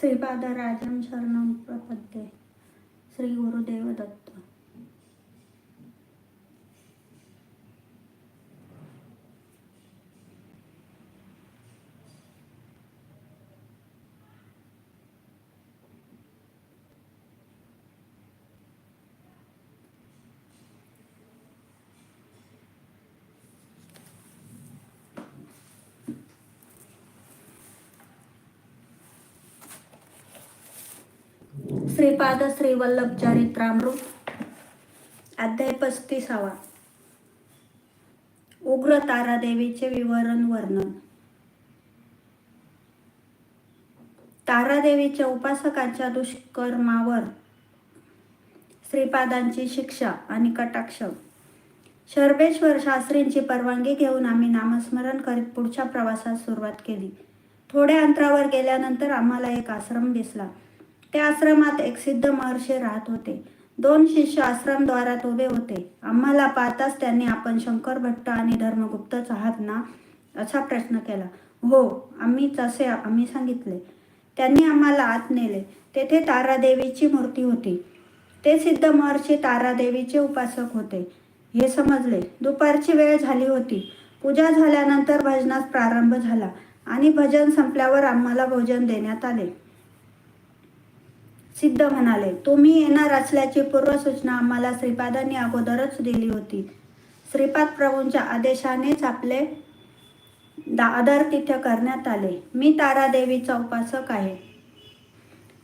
श्रीपादराजं शरणं प्रपद्ये श्री गुरुदेव दत्त श्रीपाद श्रीवल्लभ चरित्रामृत अध्याय पस्तीसावा. उग्र तारादेवीचे विवरण वर्णन. तारादेवीच्या उपासकाच्या दुष्कर्मावर श्रीपादांची शिक्षा आणि कटाक्ष. शर्बेश्वर शास्त्रींची परवानगी घेऊन आम्ही नामस्मरण करीत पुढच्या प्रवासास सुरुवात केली. थोड्या अंतरावर गेल्यानंतर आम्हाला एक आश्रम दिसला. त्या आश्रमात एक सिद्ध महर्षी राहत होते. दोन शिष्य आश्रमद्वारात उभे होते. आम्हाला पाहताच त्यांनी आपण शंकर भट्ट आणि धर्मगुप्तच आहात ना असा प्रश्न केला. हो आम्हीच असे आम्ही सांगितले. त्यांनी आम्हाला आत नेले. तेथे तारादेवीची मूर्ती होती. ते सिद्ध महर्षी तारादेवीचे उपासक होते. हे समजले. दुपारची वेळ झाली होती. पूजा झाल्यानंतर भजनास प्रारंभ झाला आणि भजन संपल्यावर आम्हाला भोजन देण्यात आले. सिद्ध म्हणाले तुम्ही येणार असल्याची पूर्वसूचना आम्हाला श्रीपादांनी अगोदरच दिली होती. श्रीपाद प्रभूंच्या आदेशानेच आपले दादर तिथे करण्यात आले. मी तारादेवीचा उपासक आहे.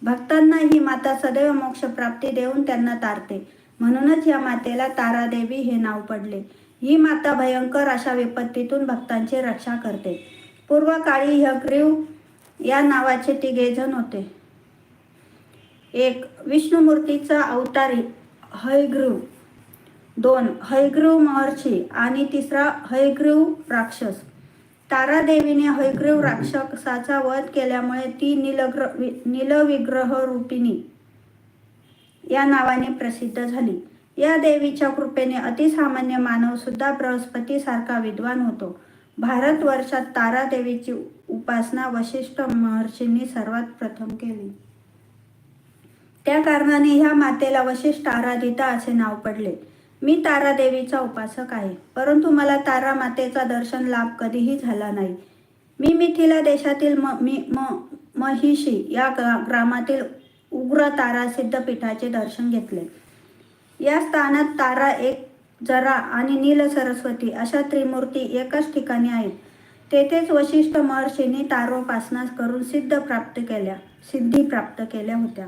भक्तांना ही माता सदैव मोक्ष प्राप्ती देऊन त्यांना तारते. म्हणूनच या मातेला तारादेवी हे नाव पडले. ही माता भयंकर अशा विपत्तीतून भक्तांची रक्षा करते. पूर्वकाळी हग्रीव या नावाचे तिघेजण होते. एक विष्णुमूर्तीचा अवतारी हयग्रीव. दोन हयग्रीव महर्षी आणि तिसरा हयग्रीव राक्षस. तारादेवीने हयग्रीव राक्षसाचा वध केल्यामुळे ती नीलग्र निलविग्रह रूपिणी या नावाने प्रसिद्ध झाली. या देवीच्या कृपेने अतिसामान्य मानव सुद्धा बृहस्पती सारखा विद्वान होतो. भारतवर्षात तारादेवीची उपासना वशिष्ठ महर्षींनी सर्वात प्रथम केली. त्या कारणाने ह्या मातेला वशिष्ठ आराधिता असे नाव पडले. मी तारादेवीचा उपासक आहे परंतु मला तारा मातेचा दर्शन लाभ कधीही झाला नाही. मी मिथिला देशातील म मी म महिषी या ग्रा ग्रामातील उग्र तारा सिद्धपीठाचे दर्शन घेतले. या स्थानात तारा एक जरा आणि नील सरस्वती अशा त्रिमूर्ती एकाच ठिकाणी आहेत. तेथेच वशिष्ठ महर्षींनी तारोपासना करून सिद्ध प्राप्त केल्या सिद्धी प्राप्त केल्या होत्या.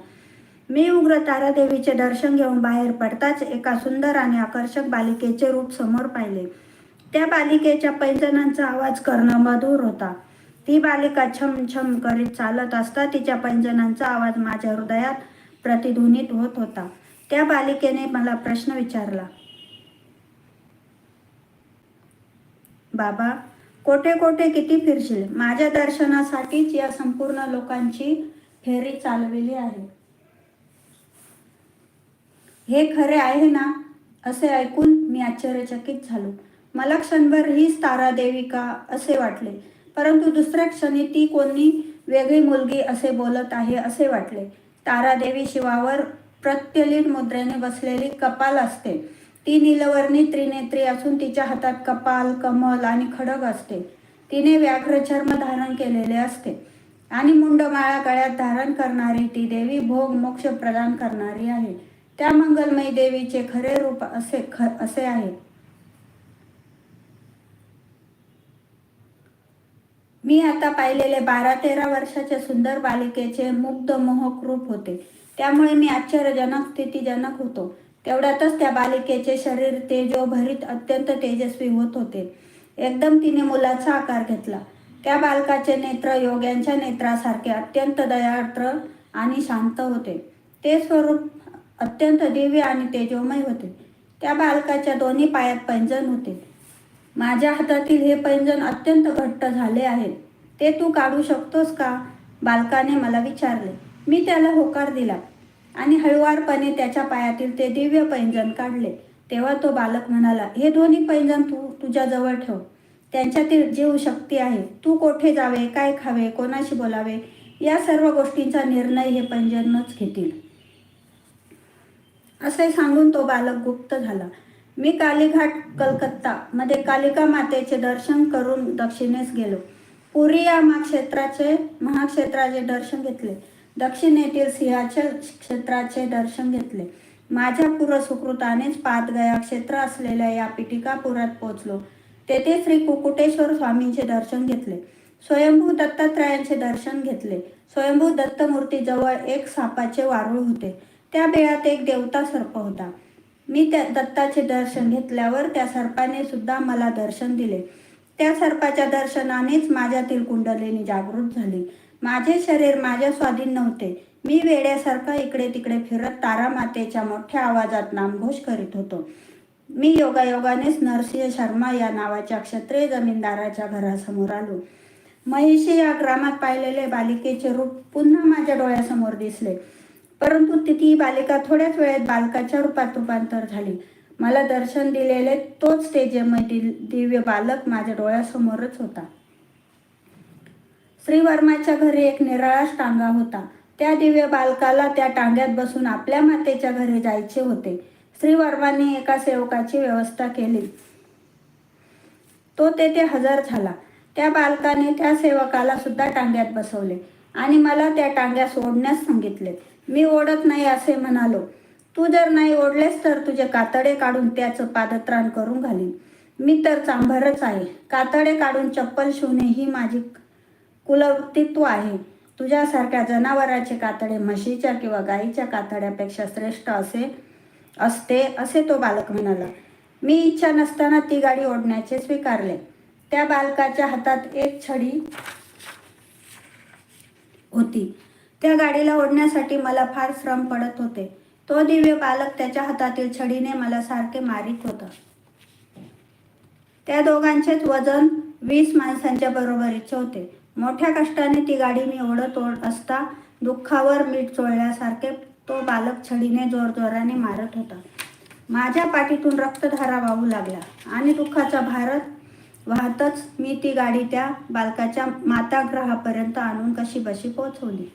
मी उग्र तारादेवीचे दर्शन घेऊन बाहेर पडताच एका सुंदर आणि आकर्षक बालिकेचे रूप समोर पाहिले. त्या बालिकेच्या पैंजणांचा आवाज करणं मधुर होता. ती बालिका छम छम करीत चालत असता तिच्या पैंजणांचा आवाज माझ्या हृदयात प्रतिध्वनित होत होता. त्या बालिकेने मला प्रश्न विचारला बाबा कोठे कोठे किती फिरशील? माझ्या दर्शनासाठीच या संपूर्ण लोकांची फेरी चालविली आहे. हे खरे आहे ना? असे ऐकून मी आश्चर्यचकित झालो. मला क्षणभर हीच तारादेवी का असे वाटले. परंतु दुसऱ्या क्षणी ती कोणी वेगळी मुलगी असे बोलत आहे असे वाटले. तारादेवी शिवावर प्रत्यलित मुद्रेने बसलेली कपाल असते. ती नीलवर्णी त्रिनेत्री असून तिच्या हातात कपाल कमल आणि खडग असते. तिने व्याघ्रचर्म धारण केलेले असते. आणि मुंडमाळा गळ्यात धारण करणारी ती देवी भोग मोक्ष प्रदान करणारी आहे. त्या मंगलमयी देवीचे खरे रूप असे ख असे आहे मी आता पाहिलेले बारा तेरा वर्षाच्या सुंदर बालिकेचे मुग्ध मोहक रूप होते. त्यामुळे मी आश्चर्यजनक स्थितीजनक होतो. तेवढ्यातच त्या बालिकेचे शरीर तेजोभरीत अत्यंत तेजस्वी होत होते. एकदम तिने मुलाचा आकार घेतला. त्या बालकाचे नेत्र योग्यांच्या नेत्रासारखे अत्यंत दयार्द्र आणि शांत होते. ते स्वरूप अत्यंत दिव्य आणि तेजोमय होते. त्या बालकाच्या दोन्ही पायात पैंजण होते. माझ्या हातातील हे पैंजण अत्यंत घट्ट झाले आहे ते तू काढू शकतोस का? बालकाने मला विचारले. मी त्याला होकार दिला आणि हळुवारपणे त्याच्या पायातील ते दिव्य पैंजण काढले. तेव्हा तो बालक म्हणाला हे दोन्ही पैंजण तू तुझ्याजवळ ठेव. त्यांच्यातील जीवशक्ती आहे. तू कोठे जावे काय खावे कोणाशी बोलावे? या सर्व गोष्टींचा निर्णय हे पंजनच घेतील. असे सांगून तो बालक गुप्त झाला. मी कालीघाट कलकत्ता मध्ये कालिका मातेचे दर्शन करून दक्षिणेस गेलो. पुरी या महाक्षेत्राचे महाक्षेत्राचे दर्शन घेतले. दक्षिणेतील सिंहाच्या क्षेत्राचे दर्शन घेतले. माझ्या पुरसुकृतानेच सुकृतानेच पादगया क्षेत्र असलेल्या या पिटिकापुरात पोचलो तेथे श्री कुकुटेश्वर स्वामींचे दर्शन घेतले. स्वयंभू दत्तात्रयांचे दर्शन घेतले. स्वयंभू दत्तमूर्तीजवळ एक सापाचे वारूळ होते. त्या बेळात एक देवता सर्प होता. मी त्या दत्ताचे दर्शन घेतल्यावर त्या सर्पाने सुद्धा मला दर्शन दिले. त्या सर्पाच्या दर्शनानेच माझ्यातील कुंडलिनी जागृत झाली. माझे शरीर माझ्या स्वाधीन नव्हते. मी वेड्यासारखा इकडे तिकडे फिरत तारा मातेच्या मोठ्या आवाजात नामघोष करीत होतो. मी योगायोगानेच नरसिंह शर्मा या नावाच्या क्षत्रिय जमीनदाराच्या घरासमोर आलो. महिषी या ग्रामात पाहिलेले बालिकेचे रूप पुन्हा माझ्या डोळ्यासमोर दिसले. परंतु ती ती बालिका थोड्याच वेळेत बालकाच्या रूपात रूपांतर झाली. मला दर्शन दिलेले तोच तेजमय दिव्य बालक माझ्या डोळ्यासमोरच होता. श्रीवर्माच्या घरी एक निराळाच टांगा होता. त्या दिव्य बालकाला त्या टांग्यात बसून आपल्या मातेच्या घरी जायचे होते. श्रीवर्माने एका सेवकाची व्यवस्था केली. तो तेथे हजर झाला. त्या बालकाने त्या सेवकाला सुद्धा टांग्यात बसवले आणि मला त्या टांग्या सोडण्यास सांगितले. मी ओढत नाही असे म्हणालो. तू जर नाही ओढलेस तर तुझे कातडे काढून त्याचं पादत्राण करून घालीन. मी तर चांभारच आहे. कातडे काढून चप्पल शिवणे ही माझी कुलवृत्तित्व आहे. तुझ्यासारख्या जनावराचे कातडे म्हशीच्या किंवा गाईच्या कातड्यापेक्षा श्रेष्ठ असे असते असे तो बालक म्हणाला. मी इच्छा नसताना ती गाडी ओढण्याचे स्वीकारले. त्या बालकाच्या हातात एक छडी होती. त्या गाडीला ओढण्यासाठी मला फार श्रम पडत होते. तो दिव्य बालक त्याच्या हातातील छडीने मला सारखे मारित होता. त्या दोघांचेच वजन वीस माणसांच्या बरोबरीचे होते मोठ्या कष्टाने ती गाडी मी ओढत ओढ असता दुःखावर मीठ चोळल्यासारखे तो बालक छडीने जोरजोराने मारत होता. माझ्या पाठीतून रक्तधारा वाहू लागला आणि दुःखाचा भारत वाहतच मी ती गाडी त्या बालकाच्या माताग्रहापर्यंत आणून कशी बशी पोहोचवली.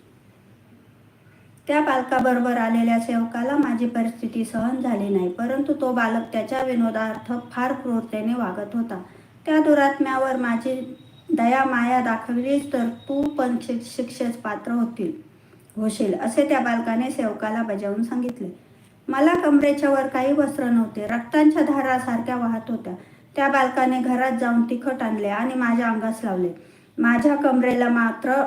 त्या बालकाबरोबर आलेल्या सेवकाला माझी परिस्थिती सहन झाली नाही परंतु तो बालक त्याच्या विनोदार्थ फार क्रूरतेने वागत होता. त्या दुरात्म्यावर माझी दया माया दाखवलीच तर तू पण शिक्षेस पात्र होतील होशील असे त्या बालकाने सेवकाला बजावून सांगितले. मला कमरेच्या वर काही वस्त्र नव्हते रक्तांच्या धारासारख्या वाहत होत्या. त्या बालकाने घरात जाऊन तिखट आणले आणि माझ्या अंगास लावले. माझ्या कमरेला मात्र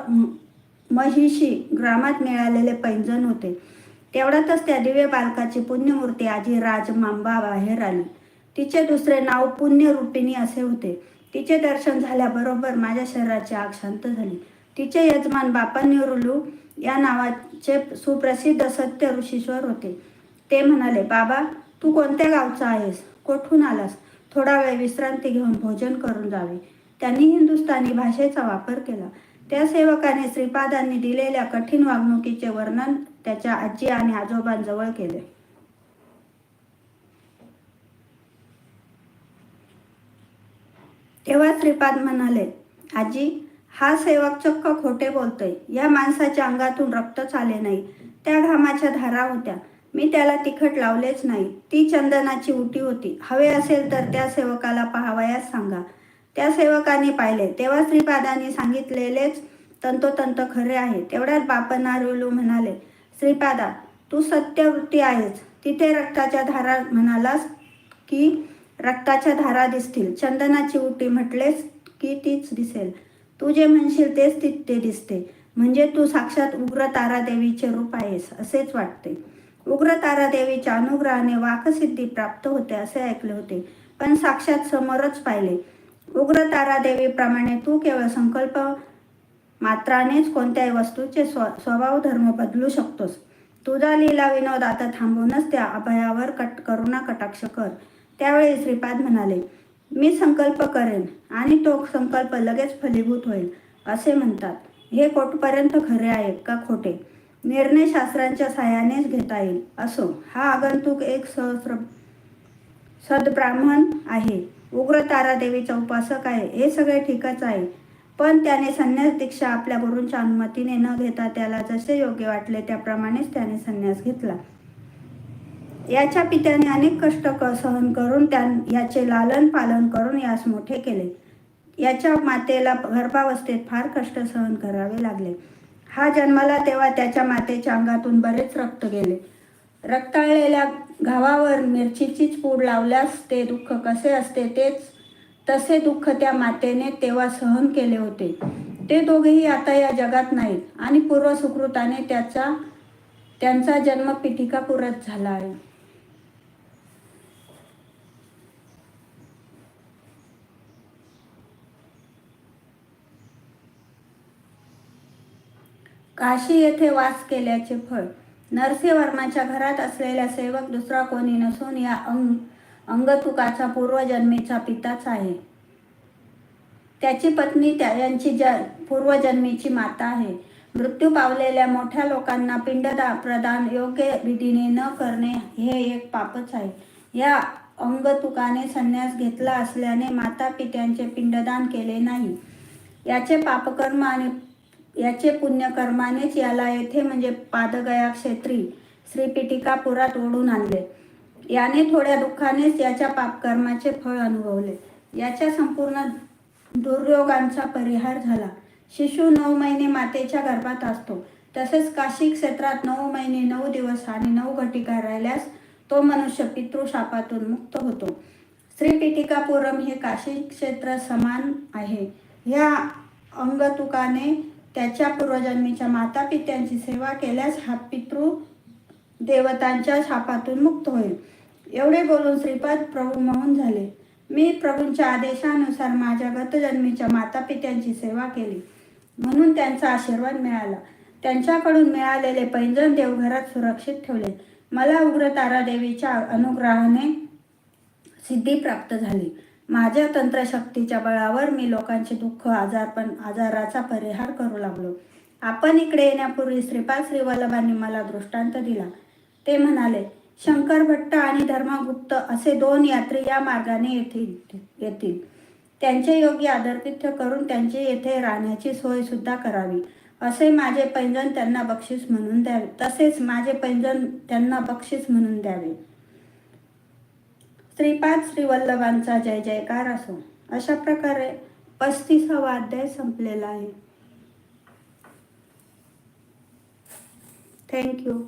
महिषी ग्रामात मिळालेले पैंजण होते. तेवढ्यातच त्या दिव्य बालकाची पुण्यमूर्ती आजी राजमांबा बाहेर आली. तिचे दुसरे नाव पुण्यरूपिणी असे होते. तिचे दर्शन झाल्याबरोबर माझ्या शरीराची आग शांत झाली. तिचे यजमान बापान्युरुलू या नावाचे सुप्रसिद्ध सत्य ऋषीश्वर होते. ते म्हणाले बाबा तू कोणत्या गावचा आहेस? कोठून आलास? थोडा वेळ विश्रांती घेऊन भोजन करून जावे. त्यांनी हिंदुस्थानी भाषेचा वापर केला. त्या सेवकाने श्रीपादांनी दिलेल्या कठीण वागणुकीचे वर्णन त्याच्या आजी आणि आजोबांजवळ केले. तेव्हा श्रीपाद म्हणाले आजी हा सेवक चक्क खोटे बोलतोय. या माणसाच्या अंगातून रक्तच आले नाही. त्या घामाच्या धारा होत्या. मी त्याला तिखट लावलेच नाही. ती चंदनाची उटी होती. हवे असेल तर त्या सेवकाला पाहावयास सांगा. त्या सेवकाने पाहिले. तेव्हा श्रीपादांनी सांगितलेलेच तंतोतंत खरे आहे. तेवढ्यात बापनारुलू म्हणाले श्रीपादा तू सत्यवृत्ती आहेस. तिथे रक्ताच्या धारा म्हणालास की रक्ताच्या धारा दिसतील. चंदनाची उटी म्हटलेस की तीच दिसेल. तू जे म्हणशील तेच तिथे दिसते. म्हणजे तू साक्षात उग्र तारादेवीचे रूप आहेस असेच वाटते. उग्र तारादेवीच्या अनुग्रहाने वाकसिद्धी प्राप्त होते असे ऐकले होते. पण साक्षात समोरच पाहिले. उग्र तारादेवीप्रमाणे तू केवळ संकल्प मात्रानेच कोणत्याही वस्तूचे स्व स्वभाव धर्म बदलू शकतोस. तुझा लीला विनोद आता थांबूनच त्या अभयावर कट करुणा कटाक्ष कर. त्यावेळी श्रीपाद म्हणाले मी संकल्प करेन आणि तो संकल्प लगेच फलीभूत होईल असे म्हणतात. हे कोटपर्यंत खरे आहे का खोटे? निर्णय शास्त्रांच्या साहाय्यानेच घेता येईल. असो हा आगंतुक एक सहस्र सद्ब्राह्मण आहे. उग्र तारादेवीचा उपासक आहे हे सगळे ठीकच आहे. पण त्याने संन्यास दीक्षा आपल्या गुरूंच्या अनुमतीने न घेता त्याला जसे योग्य वाटले त्याप्रमाणेच त्याने संन्यास घेतला. याच्या पित्याने अनेक कष्ट सहन करून त्या याचे लालन पालन करून यास मोठे केले. याच्या मातेला गर्भावस्थेत फार कष्ट सहन करावे लागले. हा जन्माला तेव्हा त्याच्या मातेच्या अंगातून बरेच रक्त गेले. रक्ताळलेल्या घावावर मिरचीचीच पूड लावल्यास ते दुःख कसे असते तेच तसे दुःख त्या मातेने तेव्हा सहन केले होते. ते दोघेही आता या जगात नाहीत आणि पूर्व सुकृताने त्याचा त्यांचा जन्म पिठिकापुरात झाला आहे. काशी येथे वास केल्याचे फळ नरसिंहवर्माच्या घरात असलेला सेवक दुसरा कोणी नसून या अंग अंगतुकाचा पूर्वजन्मीचा पिताच आहे. त्याची पत्नी त्या यांची ज पूर्वजन्मीची माता आहे. मृत्यू पावलेल्या मोठ्या लोकांना पिंडदा प्रदान योग्य विधीने न करणे हे एक पापच आहे. या अंगतुकाने संन्यास घेतला असल्याने माता पित्यांचे पिंडदान केले नाही. याचे पापकर्म आणि याचे पुण्यकर्मानेच याला येथे म्हणजे पादगया क्षेत्री श्रीपिटिकापुरात ओढून आणले. याने थोड्या दुःखानेच याच्या पापकर्माचे फळ अनुभवले. याच्या संपूर्ण दुर्योगांचा परिहार झाला. शिशु नऊ महिने मातेच्या गर्भात असतो. तसेच काशी क्षेत्रात नऊ महिने नऊ दिवस आणि नऊ घटिका राहिल्यास तो मनुष्य पितृशापातून मुक्त होतो. श्रीपिटिकापुरम हे काशी क्षेत्र समान आहे. ह्या अंगतुकाने त्याच्या पूर्वजन्मीच्या माता पित्यांची सेवा केल्यास हा पितृ देवतांच्या शापातून मुक्त होईल. एवढे बोलून श्रीपाद प्रभू मौन झाले. मी प्रभूंच्या आदेशानुसार माझ्या गतजन्मीच्या माता पित्यांची सेवा केली. म्हणून त्यांचा आशीर्वाद मिळाला. त्यांच्याकडून मिळालेले पैंजण देवघरात सुरक्षित ठेवले. मला उग्रतारा देवीच्या अनुग्रहाने सिद्धी प्राप्त झाली. माझ्या तंत्रशक्तीच्या बळावर मी लोकांचे दुःख आजारपण आजाराचा परिहार करू लागलो. आपण इकडे येण्यापूर्वी श्रीपाद श्रीवल्लभांनी मला दृष्टांत दिला. ते म्हणाले शंकर भट्ट आणि धर्मगुप्त असे दोन यात्री या मार्गाने येथील येतील. त्यांचे योग्य आदरतिथ्य करून त्यांचे येथे राहण्याची सोय सुद्धा करावी. असे माझे पैंजण त्यांना बक्षीस म्हणून द्यावे. तसेच माझे पैंजण त्यांना बक्षीस म्हणून द्यावे. श्रीपाद श्रीवल्लभांचा जय जयकार असो. अशा प्रकारे पस्तीसावा अध्याय संपलेला आहे. थँक्यू